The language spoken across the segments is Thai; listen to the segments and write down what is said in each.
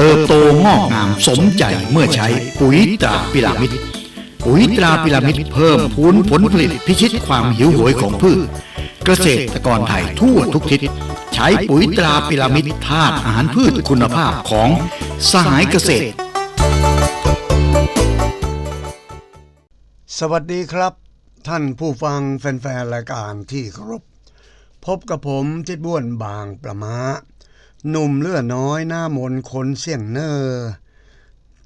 เติบโตงอกงามสมใจเมื่อใช้ปุ๋ยตราพิรามิดปุ๋ยตราพิรามิดเพิ่มพูนผลผลิตพิชิตความหิวโหยของพืช เกษตรกรไทยทั่วทุกทิศ ใช้ปุ๋ยตราพิรามิดธาตุอาหารพืชคุณภาพของสหายเกษตร สวัสดีครับ ท่านผู้ฟังแฟนๆรายการที่เคารพพบกับผมทิดบ้วนบางประมา หนุ่มเลือดน้อยหน้ามนคนเสี่ยงเนอ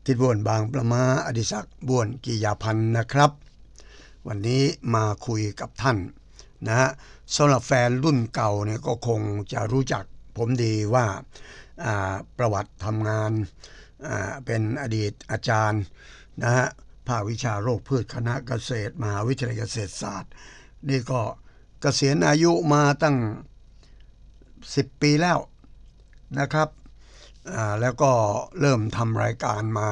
ทิดบวนบางประมาอดิศักบวนกิยาพันธ์นะครับ วันนี้มาคุยกับท่านนะฮะสำหรับแฟนรุ่นเก่าเนี่ยก็คงจะรู้จักผมดีว่าประวัติทำงานเป็นอดีตอาจารย์นะฮะภาควิชาโรคพืชคณะเกษตรมหาวิทยาลัยเกษตรศาสตร์ นี่ก็เกษียณอายุมาตั้ง 10 ปีแล้ว นะครับแล้วก็เริ่มทำรายการมา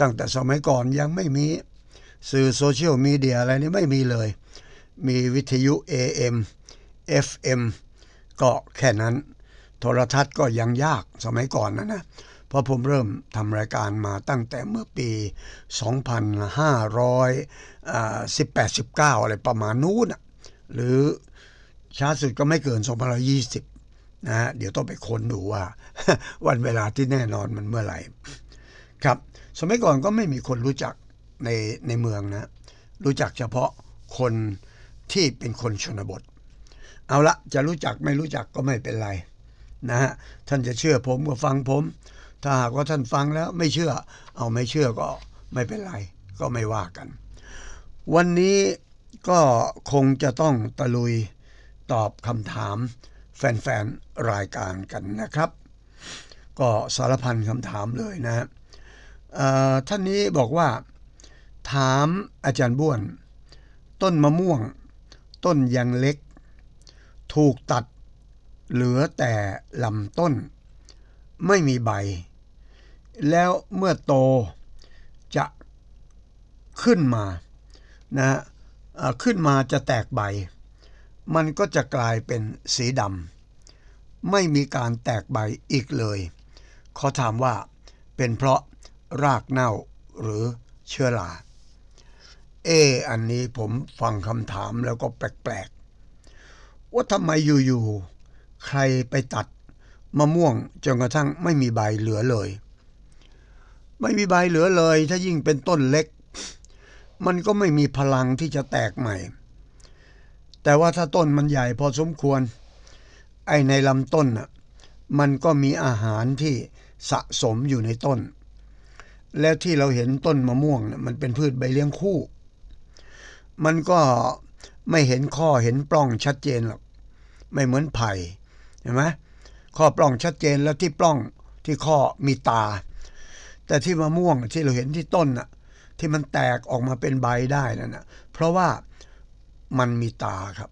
ตั้งแต่สมัยก่อนยังไม่มีสื่อโซเชียลมีเดียอะไรนี่ไม่มีเลย มีวิทยุ AM FM ก็แค่นั้น โทรทัศน์ก็ยังยากสมัยก่อนนะนะ เพราะผมเริ่มทำรายการมาตั้งแต่เมื่อปี 2518-19 อะไรประมาณนู้นน่ะหรือช้าสุดก็ไม่เกิน2020 นะฮะเดี๋ยวต้องไปค้นดูว่า วันเวลาที่แน่นอนมันเมื่อไหร่ ครับ สมัยก่อนก็ไม่มีคนรู้จักในในเมืองนะ รู้จักเฉพาะคนที่เป็นคนชนบท เอาละจะรู้จักไม่รู้จักก็ไม่เป็นไรนะฮะท่านจะเชื่อผมก็ฟังผม ถ้าหากว่าท่านฟังแล้วไม่เชื่อ เอาไม่เชื่อก็ไม่เป็นไร ก็ไม่ว่ากัน วันนี้ก็คงจะต้องตะลุยตอบคำถาม แฟนๆ รายการกันนะครับ ก็สารพันคำถามเลยนะฮะท่านนี้บอกว่า ถามอาจารย์บ้วน ต้นมะม่วง ต้นยังเล็ก ถูกตัดเหลือแต่ลำต้น ไม่มีใบ แล้วเมื่อโตจะขึ้นมานะะขึ้นมาจะแตกใบ มันก็จะกลายเป็นสีดำไม่มีการแตกใบอีกเลย ขอถามว่าเป็นเพราะรากเน่าหรือเชื้อราเอออันนี้ผมฟังคำถามแล้วก็แปลกๆ ว่าทำไมอยู่ๆ ใครไปตัดมะม่วงจนกระทั่งไม่มีใบเหลือเลย ไม่มีใบเหลือเลย ถ้ายิ่งเป็นต้นเล็ก มันก็ไม่มีพลังที่จะแตกใหม่ แต่ว่าถ้าต้นมันใหญ่พอสมควร ไอ้ในลำต้นน่ะมันก็มีอาหารที่สะสมอยู่ในต้น แล้วที่เราเห็นต้นมะม่วงน่ะมันเป็นพืชใบเลี้ยงคู่ มันก็ไม่เห็นข้อเห็นปล้องชัดเจนหรอกไม่เหมือนไผ่เห็นไหมข้อปล้องชัดเจนแล้วที่ปล้องที่ข้อมีตา แต่ที่มะม่วงที่เราเห็นที่ต้นน่ะที่มันแตกออกมาเป็นใบได้นั่นนะเพราะว่า มันมีตาครับ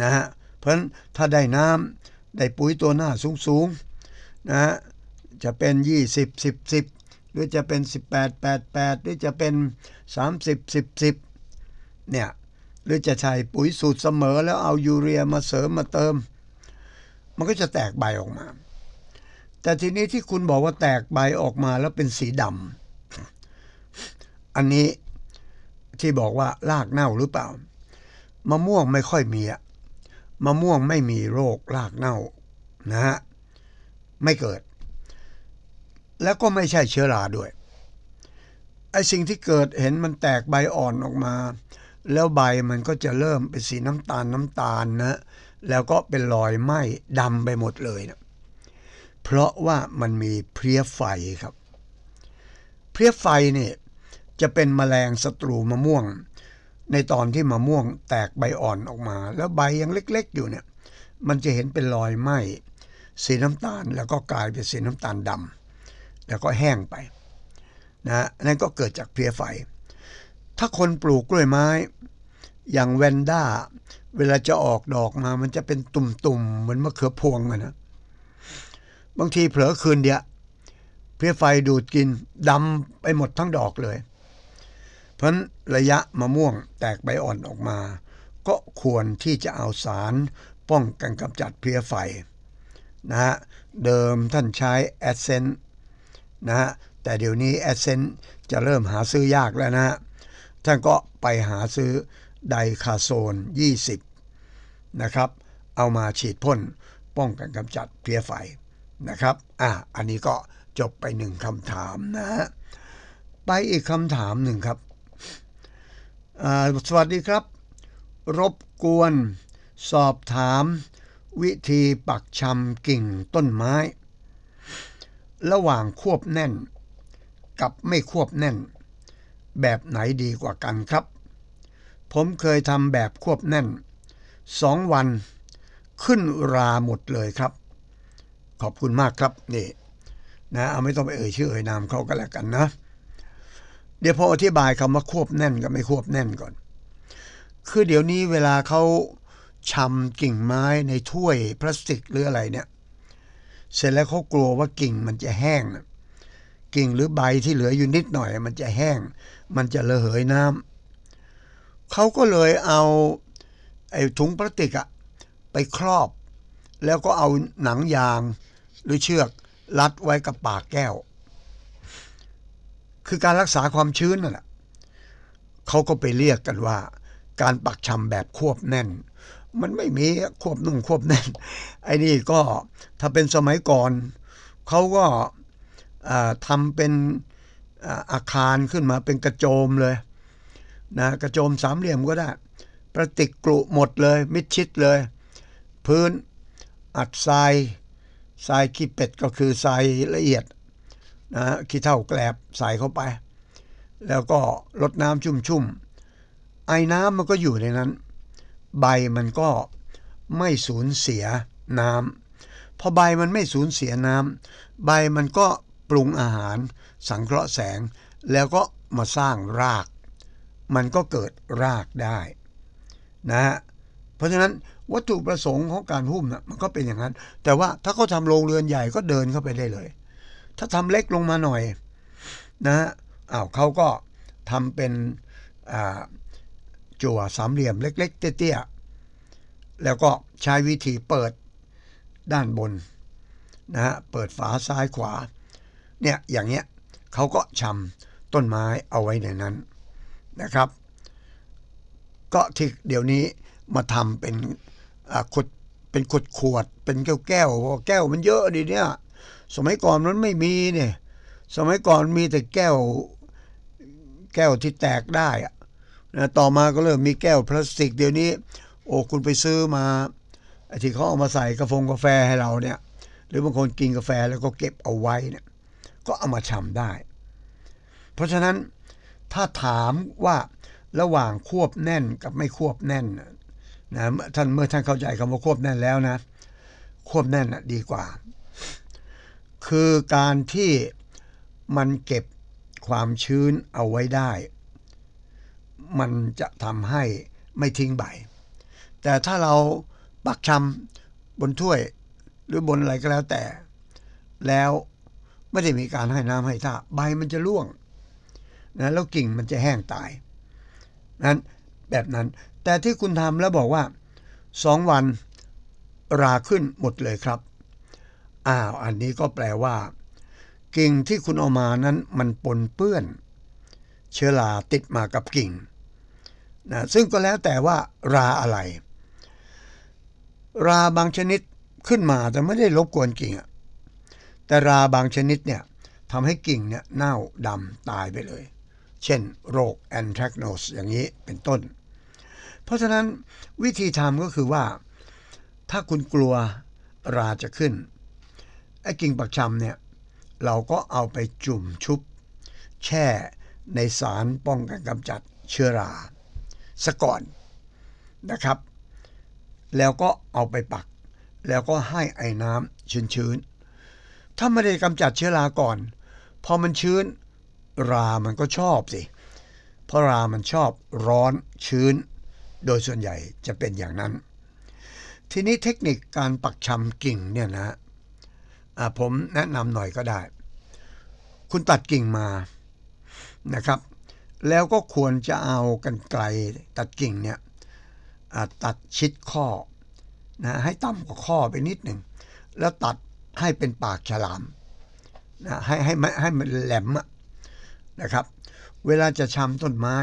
นะฮะเพราะฉะนั้นถ้าได้น้ำได้ปุ๋ยตัวหน้าสูงๆนะฮะจะเป็น 20 10 10 หรือจะเป็น 18 8 8 หรือจะเป็น 30 10 10เนี่ยหรือจะใช้ปุ๋ยสูตรเสมอแล้วเอายูเรียมาเสริมมาเติม มันก็จะแตกใบออกมา แต่ทีนี้ที่คุณบอกว่าแตกใบออกมาแล้วเป็นสีดำอันนี้ที่บอกว่ารากเน่าหรือเปล่า มะม่วงไม่ค่อยมีอะมะม่วงไม่มีโรครากเน่านะฮะไม่เกิด แล้วก็ไม่ใช่เชื้อราด้วยไอสิ่งที่เกิดเห็นมันแตกใบอ่อนออกมา แล้วใบมันก็จะเริ่มเป็นสีน้ำตาลน้ำตาลนะแล้วก็เป็นรอยไหม้ดำไปหมดเลยนะเพราะว่ามันมีเพลี้ยไฟครับ เพลี้ยไฟเนี่ยจะเป็นแมลงศัตรูมะม่วง ในตอนที่มะม่วงแตกใบอ่อนออกมา แล้วใบยังเล็ก ๆ อยู่เนี่ย มันจะเห็นเป็นรอยไหม้สีน้ำตาลแล้วก็กลายเป็นสีน้ำตาลดำแล้วก็แห้งไปนะนั่นก็เกิดจากเพลี้ยไฟ ถ้าคนปลูกกล้วยไม้ อย่างแวนด้า เวลาจะออกดอกมา มันจะเป็นตุ่มๆ เหมือนมะเขือพวงอะนะ บางทีเผลอคืนเดียวเพลี้ยไฟดูดกินดำไปหมดทั้งดอกเลย เพราะฉะนั้นระยะมะม่วงแตกใบอ่อนออกมา ก็ควรที่จะเอาสารป้องกันกำจัดเพลี้ยไฟนะฮะเดิมท่านใช้แอดเซนนะฮะแต่เดี๋ยวนี้แอดเซนจะเริ่มหาซื้อยากแล้วนะฮะท่านก็ไปหาซื้อไดคาโซน 20 นะครับ เอามาฉีดพ่นป้องกันกำจัดเพลี้ยไฟนะครับ อะ อันนี้ก็จบไปหนึ่งคำถามนะฮะ ไปอีกคำถามหนึ่งครับ สวัสดีครับ รบกวน สอบถาม วิธีปักชำกิ่งต้นไม้ ระหว่างควบแน่น กับไม่ควบแน่น แบบไหนดีกว่ากันครับ ผมเคยทำแบบควบแน่นสองวันขึ้นราหมดเลยครับ ขอบคุณมากครับนี่นะเอาไม่ต้องไปเอ่ยชื่อเอ่ยนามเขาก็แล้วกันนะ เดี๋ยวพออธิบายคำว่าควบแน่นกับไม่ควบแน่นก่อน คือเดี๋ยวนี้เวลาเขาชำกิ่งไม้ในถ้วยพลาสติกหรืออะไรเนี่ย เสร็จแล้วเขากลัวว่ากิ่งมันจะแห้ง กิ่งหรือใบที่เหลืออยู่นิดหน่อย มันจะแห้ง มันจะระเหยน้ำเขาก็เลยเอาไอ้ถุงพลาสติกอะไปครอบ แล้วก็เอาหนังยางหรือเชือกรัดไว้กับปากแก้ว คือการรักษาความชื้นนั่นแหละเขาก็ไปเรียกกันว่า การปักชำแบบควบแน่น มันไม่มีควบนุ่งควบแน่น ไอ้นี่ก็ถ้าเป็นสมัยก่อนเขาก็อ่าทำเป็นอาคารขึ้นมาเป็นกระโจมเลยนะกระโจมสามเหลี่ยมก็ได้ ประติกกรุหมดเลยมิดชิดเลย พื้นอัดทรายทรายขี้เป็ดก็คือทรายละเอียด นะฮะขี้เท่าแกลบใส่เข้าไป แล้วก็ลดน้ำชุ่มๆไอ้น้ำมันก็อยู่ในนั้น ใบมันก็ไม่สูญเสียน้ำพอใบมันไม่สูญเสียน้ำใบมันก็ปรุงอาหาร สังเคราะห์แสง แล้วก็มาสร้างราก มันก็เกิดรากได้นะฮะเพราะฉะนั้นวัตถุประสงค์ของการหุ้มนะมันก็เป็นอย่างนั้น แต่ว่าถ้าเขาทำโรงเรือนใหญ่ก็เดินเข้าไปได้เลย ถ้าทำเล็กลงมาหน่อยนะฮะอ้าวเขาก็ทำเป็นจั่วสามเหลี่ยมเล็ก ๆ เตี้ยๆแล้วก็ใช้วิธีเปิดด้านบนนะฮะเปิดฝาซ้ายขวา เนี่ยอย่างเงี้ยเขาก็ชำต้นไม้เอาไว้ในนั้นนะครับ ก็ที่เดี๋ยวนี้มาทำเป็นขดเป็นขดขวด เป็นแก้วแก้วแก้วมันเยอะดีเนี่ย สมัยก่อนมันไม่มีเนี่ย สมัยก่อนมีแต่แก้วแก้วที่แตกได้อะนะต่อมาก็เริ่มมีแก้วพลาสติก เดี๋ยวนี้ โอ้คุณไปซื้อมาไอ้ที่เขาเอามาใส่กาแฟงกาแฟให้เราเนี่ย หรือบางคนกินกาแฟแล้วก็เก็บเอาไว้เนี่ย ก็เอามาชำได้ เพราะฉะนั้นถ้าถามว่าระหว่างควบแน่นกับไม่ควบแน่นนะนะท่านเมื่อท่านเข้าใจคำว่าควบแน่นแล้วนะ ควบแน่นน่ะดีกว่า คือการที่มันเก็บความชื้นเอาไว้ได้ มันจะทำให้ไม่ทิ้งใบ แต่ถ้าเราปักชำบนถ้วยหรือบนอะไรก็แล้วแต่ แล้วไม่ได้มีการให้น้ำให้ท่าใบมันจะร่วงนะแล้วกิ่งมันจะแห้งตาย นั้นแบบนั้น แต่ที่คุณทำแล้วบอกว่าสองวันราขึ้นหมดเลยครับ อ้าวอันนี้ก็แปลว่า กิ่งที่คุณเอามานั้นมันปนเปื้อน เชื้อราติดมากับกิ่งนะซึ่งก็แล้วแต่ว่าราอะไร ราบางชนิดขึ้นมาแต่ไม่ได้รบกวนกิ่งอะแต่ราบางชนิดเนี่ยทำให้กิ่งเนี่ยเน่าดำตายไปเลย เช่น โรคแอนแทรกโนสอย่างนี้เป็นต้น เพราะฉะนั้นวิธีทำก็คือว่า ถ้าคุณกลัวราจะขึ้น ไอ้กิ่งปักชำเนี่ยเราก็เอาไปจุ่มชุบ แช่ในสารป้องกันกำจัดเชื้อราซะก่อนนะครับ แล้วก็เอาไปปัก แล้วก็ให้ไอ้น้ำชื้นๆถ้าไม่ได้กำจัดเชื้อราก่อน พอมันชื้นรามันก็ชอบสิ เพราะรามันชอบร้อนชื้น โดยส่วนใหญ่จะเป็นอย่างนั้น ทีนี้เทคนิคการปักชำกิ่งเนี่ยนะ ผมแนะนำหน่อยก็ได้ คุณตัดกิ่งมานะครับ แล้วก็ควรจะเอากันไกลตัดกิ่งเนี่ยอ่าตัดชิดข้อนะให้ต่ำกว่าข้อไปนิดหนึ่ง แล้วตัดให้เป็นปากฉลามนะให้ให้ให้มันแหลมนะครับ เวลาจะชำต้นไม้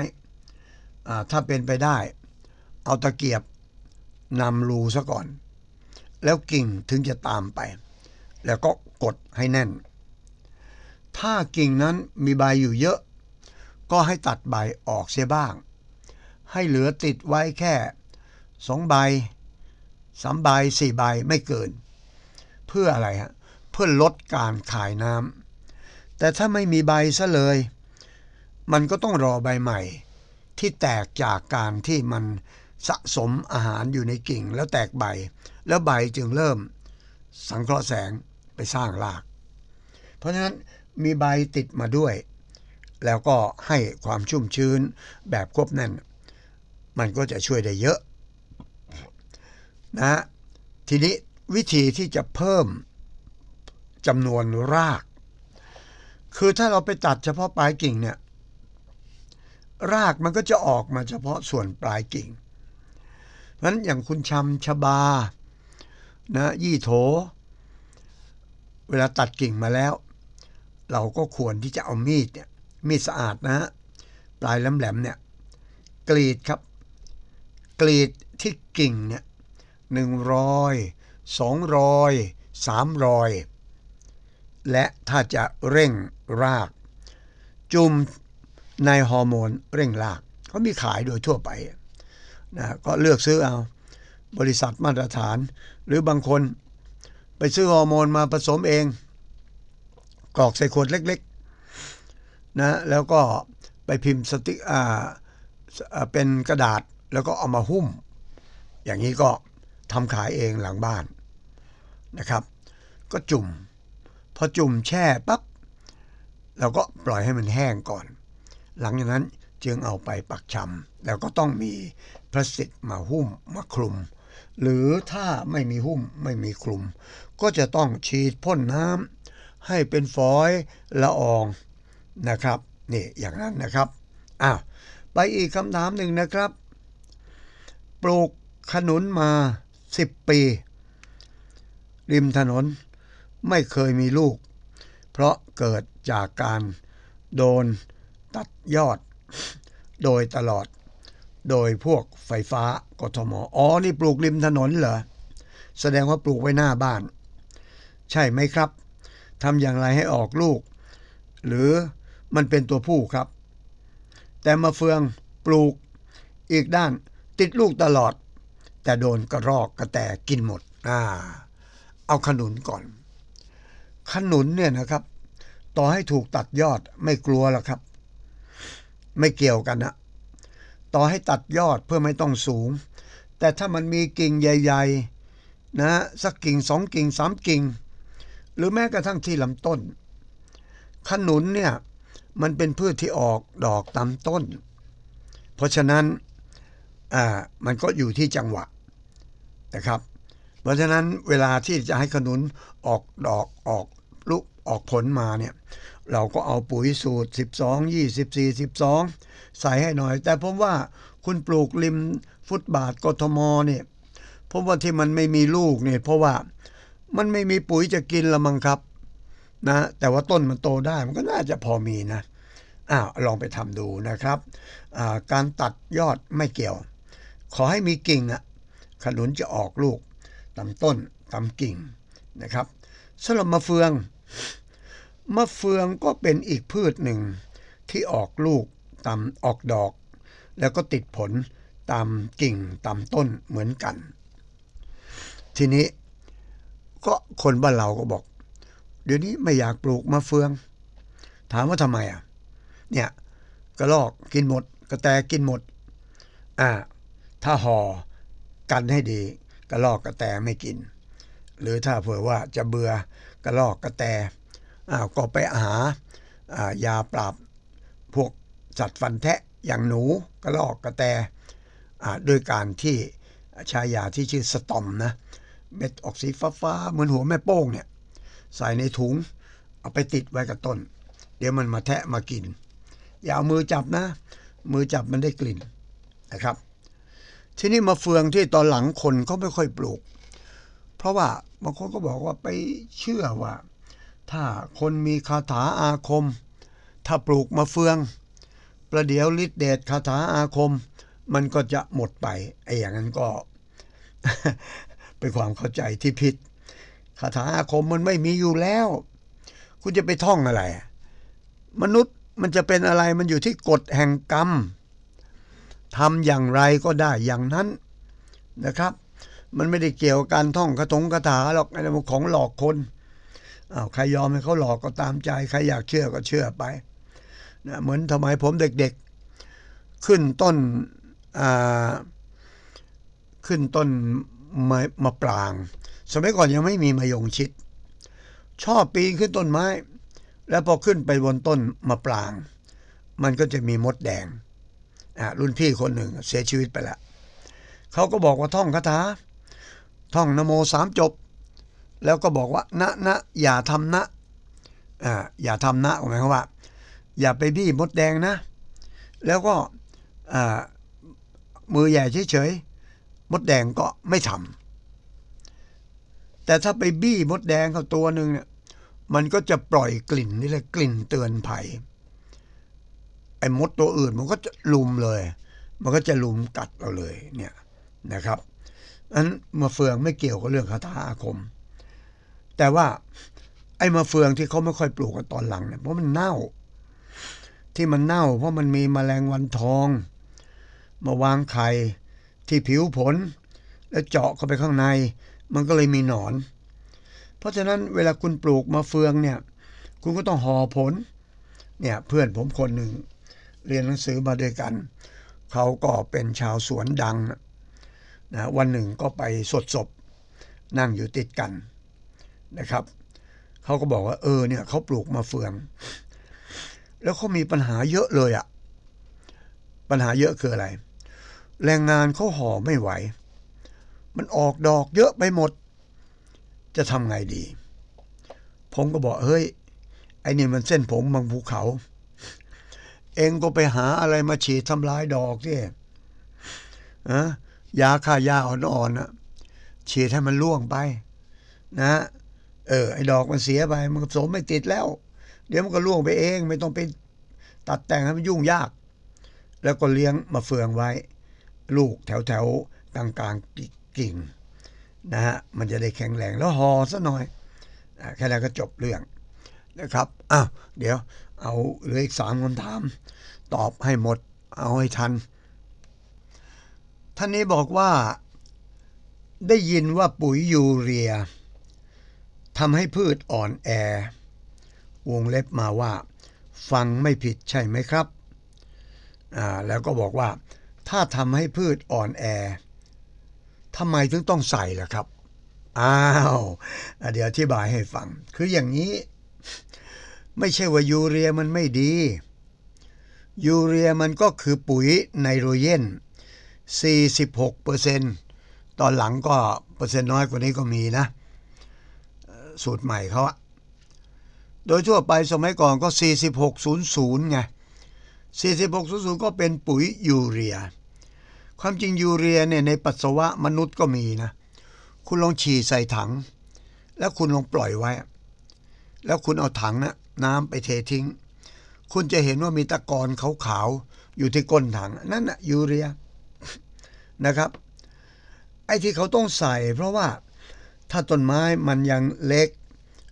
อ่าถ้าเป็นไปได้ เอาตะเกียบนำรูซะก่อน แล้วกิ่งถึงจะตามไป แล้วก็กดให้แน่น ถ้ากิ่งนั้นมีใบอยู่เยอะ ก็ให้ตัดใบออกเสียบ้าง ให้เหลือติดไว้แค่สองใบสามใบสี่ใบไม่เกิน เพื่ออะไรฮะเพื่อลดการขายน้ำแต่ถ้าไม่มีใบซะเลย มันก็ต้องรอใบใหม่ ที่แตกจากการที่มันสะสมอาหารอยู่ในกิ่งแล้วแตกใบ แล้วใบจึงเริ่มสังเคราะห์แสง สร้างราก เพราะฉะนั้นมีใบติดมาด้วย แล้วก็ให้ความชุ่มชื้นแบบควบแน่น มันก็จะช่วยได้เยอะนะทีนี้วิธีที่จะเพิ่มจำนวนราก คือถ้าเราไปตัดเฉพาะปลายกิ่งเนี่ยรากมันก็จะออกมาเฉพาะส่วนปลายกิ่งเพราะฉะนั้นอย่างคุณชำชบานะยี่โถ วลาตัดกิ่งมาแล้ว เราก็ควรที่จะเอามีดเนี่ยมีดสะอาดนะฮะปลายแหลมๆเนี่ยกรีดครับ กรีดที่กิ่งเนี่ยหนึ่งร้อยสองร้อยสามร้อยและถ้าจะเร่งราก จุ่มในฮอร์โมนเร่งรากเขามีขายโดยทั่วไปนะก็เลือกซื้อเอา บริษัทมาตรฐาน หรือบางคน ไปซื้อฮอร์โมนมาผสมเอง กรอกใส่ขวดเล็กๆนะแล้วก็ไปพิมพ์สติอ่าเป็นกระดาษแล้วก็เอามาหุ้ม อย่างนี้ก็ทำขายเองหลังบ้านนะครับ ก็จุ่ม พอจุ่มแช่ปั๊บเราก็ปล่อยให้มันแห้งก่อน หลังจากนั้นจึงเอาไปปักชำแล้วก็ต้องมีพลาสติกมาหุ้มมาคลุม หรือถ้าไม่มีหุ้มไม่มีคลุม ก็จะต้องฉีดพ่นน้ำให้เป็นฝอยละอองนะครับนี่อย่างนั้นนะครับอ้าวไปอีกคำถามหนึ่งนะครับ ปลูกขนุนมา 10 ปี ริมถนนไม่เคยมีลูก เพราะเกิดจากการโดนตัดยอด โดยตลอด โดยพวกไฟฟ้ากทมอ๋อนี่ปลูกริมถนนเหรอ แสดงว่าปลูกไว้หน้าบ้าน ใช่ไหมครับทำอย่างไรให้ออกลูก หรือมันเป็นตัวผู้ครับ แต่มาเฟืองปลูกอีกด้านติดลูกตลอด แต่โดนกระรอกกระแตกินหมดอ่าเอาขนุนก่อน ขนุนเนี่ยนะครับ ต่อให้ถูกตัดยอดไม่กลัวหรอกครับ ไม่เกี่ยวกันนะ ต่อให้ตัดยอดเพื่อไม่ต้องสูง แต่ถ้ามันมีกิ่งใหญ่ ๆ นะสักกิ่งสองกิ่งสามกิ่ง หรือแม้กระทั่งที่ลำต้น ขนุนเนี่ยมันเป็นพืชที่ออกดอกตามต้น เพราะฉะนั้นอ่ามันก็อยู่ที่จังหวะนะครับ เพราะฉะนั้นเวลาที่จะให้ขนุนออกดอกออกลูกออกผลมาเนี่ย เราก็เอาปุ๋ยสูตร 12 24 12 ใส่ให้หน่อย แต่ผมว่าคุณปลูกริมฟุตบาทกทมเนี่ยผมว่าที่มันไม่มีลูกเนี่ยเพราะว่ามันไม่มีปุ๋ยจะกินละมั้งครับนะแต่ว่าต้นมันโตได้มันก็น่าจะพอมีนะอ้าวลองไปทำดูนะครับ การตัดยอดไม่เกี่ยว ขอให้มีกิ่งอะขนุนจะออกลูกตามต้นตามกิ่งนะครับสำหรับมะเฟือง มะเฟืองก็เป็นอีกพืชหนึ่ง ที่ออกลูกตามออกดอก แล้วก็ติดผลตามกิ่งตามต้นเหมือนกัน ทีนี้ก็คนบ้านเราก็บอก เดี๋ยวนี้ไม่อยากปลูกมะเฟือง ถามว่าทำไมอะ เนี่ยกระลอกกินหมด กระแตกินหมด อ่า ถ้าห่อกันให้ดีกระลอกกระแตไม่กิน หรือถ้าเผื่อว่าจะเบื่อกระลอกกระแต อ้าวก็ไปหาายาปราบพวกสัตว์ฟันแทะอย่างหนูกระลอกกระแตด้วยการที่ใช้ยาที่ชื่อสตอมนะเม็ดออกสีฟ้าๆเหมือนหัวแม่โป้งเนี่ย ใส่ในถุง เอาไปติดไว้กับต้น เดี๋ยวมันมาแทะมากิน อย่าเอามือจับนะ มือจับมันได้กลิ่นนะครับ ทีนี้มาเฟืองที่ตอนหลังคนเขาไม่ค่อยปลูก เพราะว่าบางคนก็บอกว่าไปเชื่อว่า ถ้าคนมีคาถาอาคม ถ้าปลูกมาเฟือง ประเดี๋ยวฤทธิเดชคาถาอาคม มันก็จะหมดไปไอ้อย่างนั้นก็ เป็นความเข้าใจที่ผิดคาถาอาคมมันไม่มีอยู่แล้ว คุณจะไปท่องอะไร มนุษย์มันจะเป็นอะไรมันอยู่ที่กฎแห่งกรรมทำอย่างไรก็ได้อย่างนั้นนะครับ มันไม่ได้เกี่ยวกับการท่องคาถงคาถาหรอกไอ้มันของหลอกคน อ้าวใครยอมให้เขาหลอกก็ตามใจ ใครอยากเชื่อก็เชื่อไปนะเหมือนทำไมผมเด็กๆ ขึ้นต้นอ่าขึ้นต้นมะมะปราง สมัยก่อนยังไม่มีมะยงชิด ชอบปีนขึ้นต้นไม้ แล้วพอขึ้นไปบนต้นมะปราง มันก็จะมีมดแดงอะรุ่นพี่คนหนึ่งเสียชีวิตไปแล้วเขาก็บอกว่าท่องคาถาท่องนโมสามจบ แล้วก็บอกว่านะนะอย่าทำนะอ่าอย่าทำนะหมายความว่า อย่าไปบี้มดแดงนะ แล้วก็อ่ามือใหญ่เฉยๆมดแดงก็ไม่ทำแต่ถ้าไปบี้มดแดงเขาตัวหนึ่งเนี่ยมันก็จะปล่อยกลิ่นนี่แหละกลิ่นเตือนภัยไอ้มดตัวอื่นมันก็จะลุมเลย มันก็จะลุมกัดเราเลยเนี่ยนะครับอันมาเฟืองไม่เกี่ยวกับเรื่องคาถาอาคม แต่ว่าไอ้มาเฟืองที่เขาไม่ค่อยปลูกกันตอนหลังเนี่ยเพราะมันเน่า ที่มันเน่า เพราะมันมีแมลงวันทอง มาวางไข่ที่ผิวผล แล้วเจาะเข้าไปข้างใน มันก็เลยมีหนอน เพราะฉะนั้นเวลาคุณปลูกมาเฟืองเนี่ย คุณก็ต้องห่อผล เนี่ยเพื่อนผมคนหนึ่ง เรียนหนังสือมาด้วยกัน เขาก็เป็นชาวสวนดังนะวันหนึ่งก็ไปสดศพนั่งอยู่ติดกัน นะครับเขาก็บอกว่าเออเนี่ยเขาปลูกมาเฟือง แล้วเขามีปัญหาเยอะเลยอะ่ะปัญหาเยอะคืออะไร แรงงานเขาห่อไม่ไหว มันออกดอกเยอะไปหมด จะทำไงดี ผมก็บอกเฮ้ยไอ้นี่มันเส้นผมบางภูเขา เองก็ไปหาอะไรมาฉีดทำลายดอกที่อะยาฆ่ายาอ่อนๆนะฉีดให้มันล่วงไป นะ เออไอ้ดอกมันเสียไปมันสมไม่ติดแล้ว เดี๋ยวมันก็ล่วงไปเอง ไม่ต้องไปตัดแต่งให้มันยุ่งยาก แล้วก็เลี้ยงมาเฟืองไว้ ลูกแถวแถวๆกลางกลางๆกิ่งนะฮะมันจะได้แข็งแรงแล้วห่อซะหน่อยแค่นั้นก็จบเรื่องนะครับอ้าวเดี๋ยว เอาเหลืออีกสามคำถาม ตอบให้หมด เอาให้ทัน ท่านนี้บอกว่า ได้ยินว่าปุ๋ยยูเรีย ทำให้พืชอ่อนแอ วงเล็บมาว่า ฟังไม่ผิดใช่ไหมครับอ่าแล้วก็บอกว่า ถ้าทำให้พืชอ่อนแอทำไมถึงต้องใส่ล่ะครับ อ้าว เดี๋ยวอธิบายให้ฟัง คืออย่างนี้ ไม่ใช่ว่ายูเรียมันไม่ดี ยูเรียมันก็คือปุ๋ยไนโตรเจน46เปอร์เซ็นตอนหลังก็เปอร์เซ็นต์น้อยกว่านี้ก็มีนะ สูตรใหม่เขาอะโดยทั่วไปสมัยก่อนก็ 4600 ไง 4600 ก็เป็นปุ๋ยยูเรีย ความจริงยูเรียเนี่ยในปัสสาวะมนุษย์ก็มีนะ คุณลองฉี่ใส่ถัง แล้วคุณลองปล่อยไว้ แล้วคุณเอาถังนะน้ำไปเททิ้ง คุณจะเห็นว่ามีตะกอนขาวๆอยู่ที่ก้นถัง นั่นนะยูเรีย นะครับ ไอ้ที่เขาต้องใส่เพราะว่า ถ้าต้นไม้มันยังเล็ก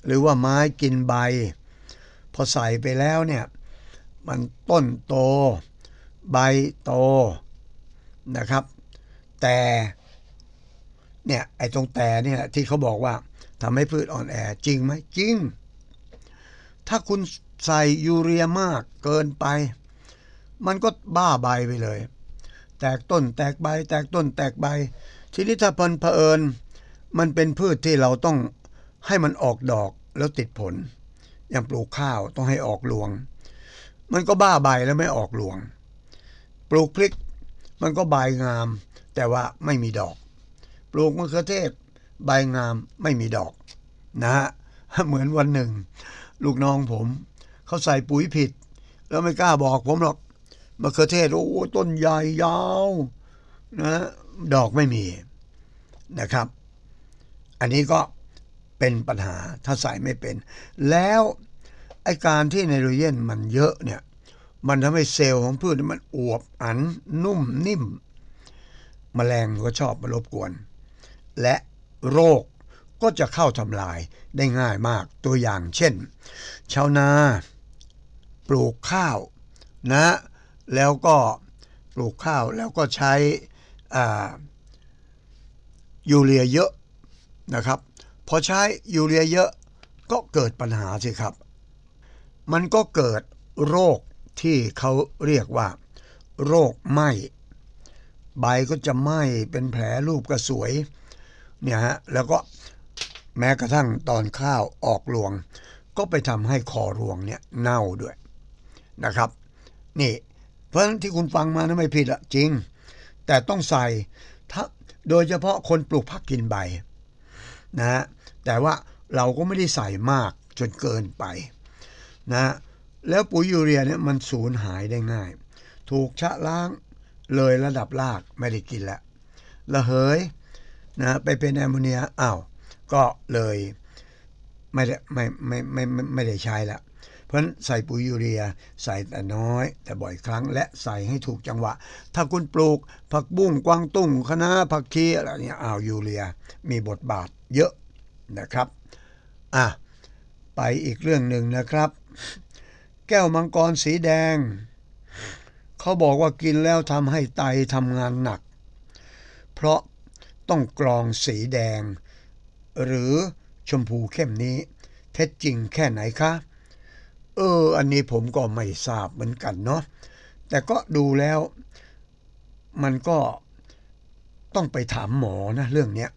หรือว่าไม้กินใบ พอใส่ไปแล้วเนี่ยมันต้นโต ใบโตนะครับ แต่เนี่ยไอ้ตรงแต่เนี่ยที่เขาบอกว่าทำให้พืชอ่อนแอจริงไหมจริง ถ้าคุณใส่ยูเรียมากเกินไป มันก็บ้าใบไปเลย แตกต้นแตกใบ แตกต้นแตกใบ ทีนี้ถ้าพันเผอิญ มันเป็นพืชที่เราต้องให้มันออกดอกแล้วติดผล อย่างปลูกข้าวต้องให้ออกรวง มันก็บ้าใบแล้วไม่ออกรวง ปลูกพริกมันก็ใบงาม แต่ว่าไม่มีดอก ปลูกมะเขือเทศใบงามไม่มีดอก นะฮะเหมือนวันหนึ่ง ลูกน้องผมเขาใส่ปุ๋ยผิด แล้วไม่กล้าบอกผมหรอกมะเขือเทศโอ้ต้นใหญ่ยาวนะดอกไม่มีนะครับ อันนี้ก็เป็นปัญหาถ้าใส่ไม่เป็น แล้วไอการที่ไนโตรเจนมันเยอะเนี่ย มันทำให้เซลล์ของพืชมันอวบอันนุ่มนิ่มแมลงก็ชอบมารบกวน และโรคก็จะเข้าทำลายได้ง่ายมากตัวอย่างเช่น ชาวนาปลูกข้าวนะ แล้วก็ปลูกข้าวแล้วก็ใช้ยูเรียเยอะ นะครับ พอใช้ยูเรียเยอะก็เกิดปัญหาสิครับ มันก็เกิดโรคที่เขาเรียกว่า โรคไหม้ใบก็จะไหม้เป็นแผลรูปกระสวยเนี่ยฮะแล้วก็แม้กระทั่งตอนข้าวออกรวง ก็ไปทำให้คอรวงเนี่ยเน่าด้วยนะครับ นี่เพราะฉะนั้นที่คุณฟังมานะไม่ผิดอะจริง แต่ต้องใส่ถ้าโดยเฉพาะคนปลูกผักกินใบ นะฮะแต่ว่าเราก็ไม่ได้ใส่มากจนเกินไปนะแล้วปุ๋ยยูเรียเนี่ยมันสูญหายได้ง่าย ถูกชะล้างเลยระดับรากไม่ได้กินละระเหยนะไปเป็นแอมโมเนียอ้าวก็เลยไม่ได้ไม่ไม่ไม่ไม่ไม่ได้ใช้ละ เพราะฉะนั้นใส่ปุ๋ยยูเรีย ใส่แต่น้อย แต่บ่อยครั้งและใส่ให้ถูกจังหวะ ถ้าคุณปลูกผักบุ้งกวางตุ้งคะน้าผักชีอะไรเนี่ยอ้าวยูเรีย มีบทบาทเยอะนะครับอะไปอีกเรื่องหนึ่งนะครับ แก้วมังกรสีแดง เขาบอกว่ากินแล้วทำให้ไตทำงานหนัก เพราะต้องกรองสีแดง หรือชมพูเข้มนี้ เท็จจริงแค่ไหนคะ เออ อันนี้ผมก็ไม่ทราบเหมือนกันเนาะแต่ก็ดูแล้วมันก็ต้องไปถามหมอนะเรื่องเนี้ย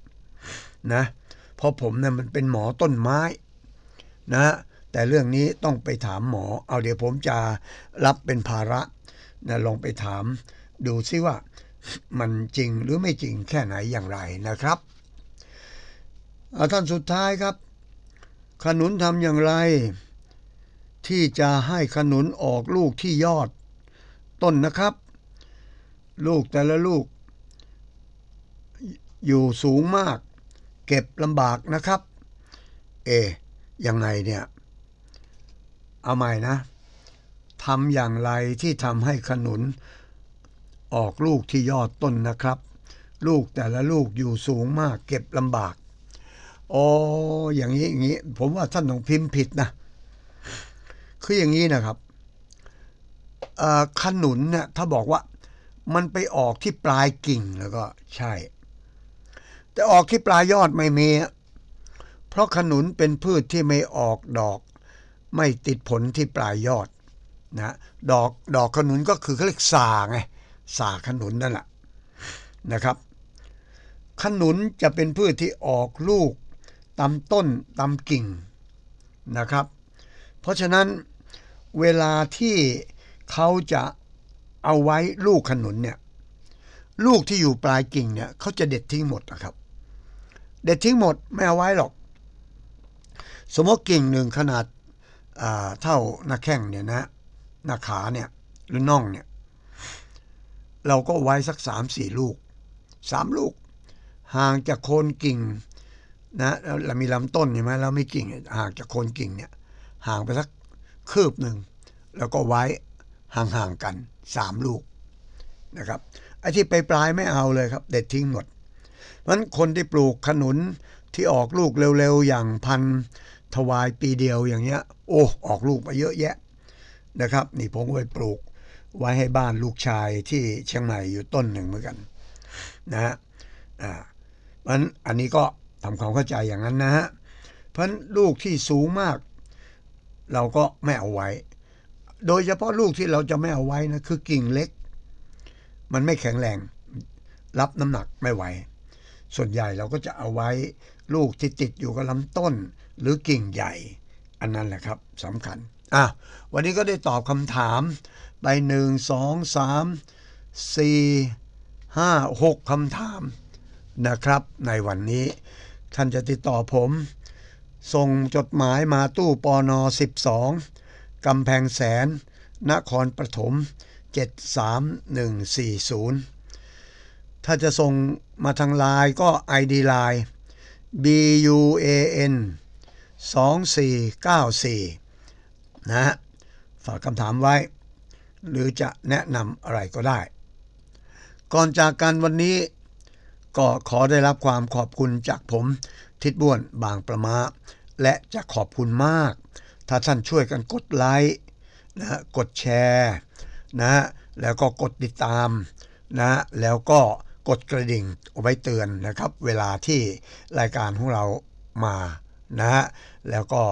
นะเพราะผมเนี่ยมันเป็นหมอต้นไม้นะแต่เรื่องนี้ต้องไปถามหมอ เอาเดี๋ยวผมจะรับเป็นภาระนะลองไปถามดูซิว่ามันจริงหรือไม่จริงแค่ไหนอย่างไรนะครับเอาท่านสุดท้ายครับ ขนุนทำอย่างไร ที่จะให้ขนุนออกลูกที่ยอด ต้นนะครับ ลูกแต่ละลูก อยู่สูงมาก เก็บลำบากนะครับ เอยังไงเนี่ย เอาใหม่นะทำอย่างไรที่ทำให้ขนุน ออกลูกที่ยอดต้นนะครับ ลูกแต่ละลูกอยู่สูงมาก เก็บลำบากโอ้อย่างนี้อย่างนี้ ผมว่าท่านต้องพิมพ์ผิดนะ คืออย่างนี้นะครับขนุนเนี่ยถ้าบอกว่ามันไปออกที่ปลายกิ่งแล้วก็ใช่ แต่ออกที่ปลายยอดไม่มี เพราะขนุนเป็นพืชที่ไม่ออกดอก ไม่ติดผลที่ปลายยอดนะดอกดอกขนุนก็คือเขาเรียกสาไงสาขนุนนั่นแหละนะครับ ขนุนจะเป็นพืชที่ออกลูกตามต้นตามกิ่งนะครับ เพราะฉะนั้น เวลาที่เขาจะเอาไว้ลูกขนุนเนี่ยลูกที่อยู่ปลายกิ่งเนี่ยเขาจะเด็ดทิ้งหมดนะครับ เด็ดทิ้งหมดไม่เอาไว้หรอก สมมติกิ่งหนึ่งขนาดเท่าหน้าแข้งเนี่ยนะหน้าขาเนี่ยหรือน่องเนี่ยเราก็ไว้สักสามสี่ลูกสามลูก ห่างจากโคนกิ่งนะเรามีลำต้นใช่ไหมเราไม่กิ่งห่างจากโคนกิ่งเนี่ยห่างไปสัก คืบหนึ่ง แล้วก็ไว้ห่างๆกันสามลูกนะครับไอ้ที่ไปปลายไม่เอาเลยครับ เด็ดทิ้งหมดเพราะฉนั้นคนที่ปลูกขนุนที่ออกลูกเร็วๆ อย่างพันถวายปีเดียวอย่างเงี้ย โอ้ออกลูกมาเยอะแยะนะครับ นี่ผมไปปลูกไว้ให้บ้านลูกชายที่เชียงใหม่อยู่ต้นหนึ่งเหมือนกันนะฮะอ่าเพราะฉนั้นอันนี้ก็ทำความเข้าใจอย่างนั้นนะฮะเพราะลูกที่สูงมาก เราก็ไม่เอาไว้ โดยเฉพาะลูกที่เราจะไม่เอาไว้นะคือกิ่งเล็ก มันไม่แข็งแรง รับน้ำหนักไม่ไหว ส่วนใหญ่เราก็จะเอาไว้ลูกที่ติดอยู่กับลำต้น หรือกิ่งใหญ่ อันนั้นแหละครับสำคัญอะวันนี้ก็ได้ตอบคำถามไปหนึ่งสองสามสี่ห้าหกคำถามนะครับ ในวันนี้ท่านจะติดต่อผม ส่งจดหมายมาตู้ปอนอ12 กำแพงแสน นครปฐม 73140 ถ้าจะส่งมาทางไลน์ก็ ID ไลน์ B U A N 2494 นะฮะฝากคำถามไว้ หรือจะแนะนำอะไรก็ได้ ก่อนจากกันวันนี้ก็ขอได้รับความขอบคุณจากผม ทิดบ้วนบางประมา และจะขอบคุณมาก ถ้าท่านช่วยกันกดไลค์นะกดแชร์นะแล้วก็กดติดตามนะแล้วก็กดกระดิ่งเอาไว้เตือนนะครับ เวลาที่รายการของเรามานะฮะแล้วก็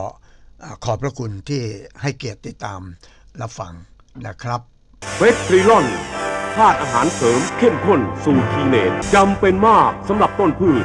ขอบพระคุณที่ให้เกียรติติดตามรับฟังนะครับเวทริลอนธาตุอาหารเสริมเข้มข้นสูตรทีเนตจำเป็นมากสำหรับต้นพืช